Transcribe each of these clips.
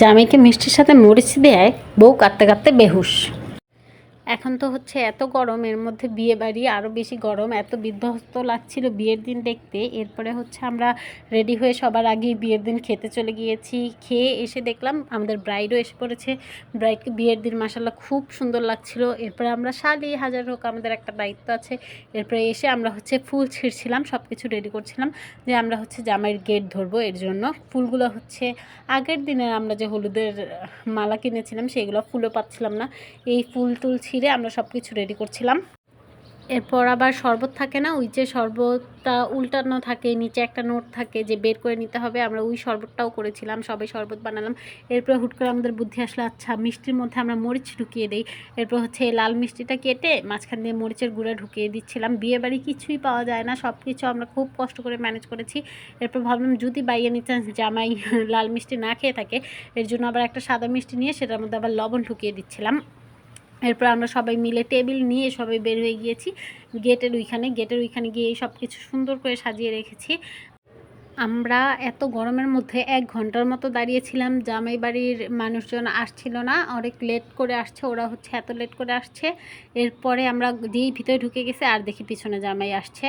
জামাইকে মিষ্টির সাথে মরিচ দেয় বউ কাঁদতে কাঁদতে বেহুশ। এখন তো হচ্ছে এত গরম, এর মধ্যে বিয়ে বাড়ি আরও বেশি গরম, এত বিধ্বস্ত লাগছিল বিয়ের দিন দেখতে। এরপরে হচ্ছে আমরা রেডি হয়ে সবার আগেই বিয়ের দিন খেতে চলে গিয়েছি। খেয়ে এসে দেখলাম আমাদের ব্রাইডও এসে পড়েছে। ব্রাইডকে বিয়ের দিন মাসাল্লাহ খুব সুন্দর লাগছিল। এরপরে আমরা শালি হাজার হোক আমাদের একটা দায়িত্ব আছে। এরপরে এসে আমরা হচ্ছে ফুল ছিঁড়ছিলাম সব কিছু রেডি করছিলাম যে আমরা হচ্ছে জামাইয়ের গেট ধরবো, এর জন্য। ফুলগুলো হচ্ছে আগের দিনে আমরা যে হলুদের মালা কিনেছিলাম, সেগুলো ফুলও পাচ্ছিলাম না। এই ফুল টুল ছিঁড়ে আমরা সব কিছু রেডি করছিলাম। এরপর আবার শরবত থাকে না? ওই যে শরবতটা উল্টানো থাকে, নিচে একটা নোট থাকে যে বের করে নিতে হবে। আমরা ওই শরবতটাও করেছিলাম, সবাই শরবত বানালাম। এরপর হুট করে আমাদের বুদ্ধি আসলো আচ্ছা মিষ্টির মধ্যে আমরা মরিচ ঢুকিয়ে দিই। এরপর হচ্ছে লাল মিষ্টিটা কেটে মাঝখান দিয়ে মরিচের গুঁড়া ঢুকিয়ে দিচ্ছিলাম। বিয়ে বাড়ি কিছুই পাওয়া যায় না সব কিছু আমরা খুব কষ্ট করে ম্যানেজ করেছি। এরপর ভাবলাম, যদি বাইয়ে নিতে জামাই লাল মিষ্টি না খেয়ে থাকে, এর জন্য আবার একটা সাদা মিষ্টি নিয়ে সেটার মধ্যে আবার লবণ ঢুকিয়ে দিচ্ছিলাম। এরপর আমরা সবাই মিলে টেবিল নিয়ে সবাই বের হয়ে গিয়েছি। গেটের ওইখানে গেটের ওইখানে গিয়ে সব কিছু সুন্দর করে সাজিয়ে রেখেছি। আমরা এত গরমের মধ্যে এক ঘণ্টার মতো দাঁড়িয়েছিলাম জামাই বাড়ির মানুষজন আসছিল না অনেক লেট করে আসছে ওরা হচ্ছে এত লেট করে আসছে। এরপরে আমরা যেই ভিতরে ঢুকে গেছে আর দেখি পিছনে জামাই আসছে।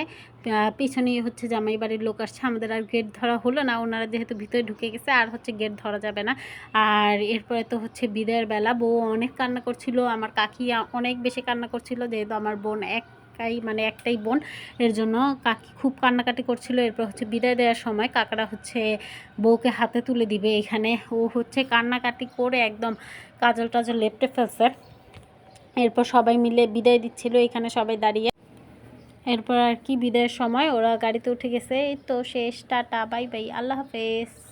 আহ, পিছনে হচ্ছে জামাই বাড়ির লোক আসছে আমাদের আর গেট ধরা হলো না ওনারা যেহেতু ভিতরে ঢুকে গেছে আর হচ্ছে গেট ধরা যাবে না। আর এরপরে তো হচ্ছে বিদায়ের বেলা বউ অনেক কান্না করছিল আমার কাকি অনেক বেশি কান্না করছিল যেহেতু আমার বোন একাই মানে একটাই বোন। এর জন্য কাকি খুব কান্নাকাটি করছিল। এরপর হচ্ছে বিদায় দেওয়ার সময় কাকারা হচ্ছে বউকে হাতে তুলে দিবে। এখানে ও হচ্ছে কান্নাকাটি করে একদম কাজল টাজল লেপটে ফেলছে। এরপর সবাই মিলে বিদায় দিচ্ছিল। এখানে সবাই দাঁড়িয়ে। এরপর আর কি বিদায়ের সময় ওরা গাড়িতে উঠে গেছে। তো শেষ। Tata, bye bye. আল্লাহ হাফেজ।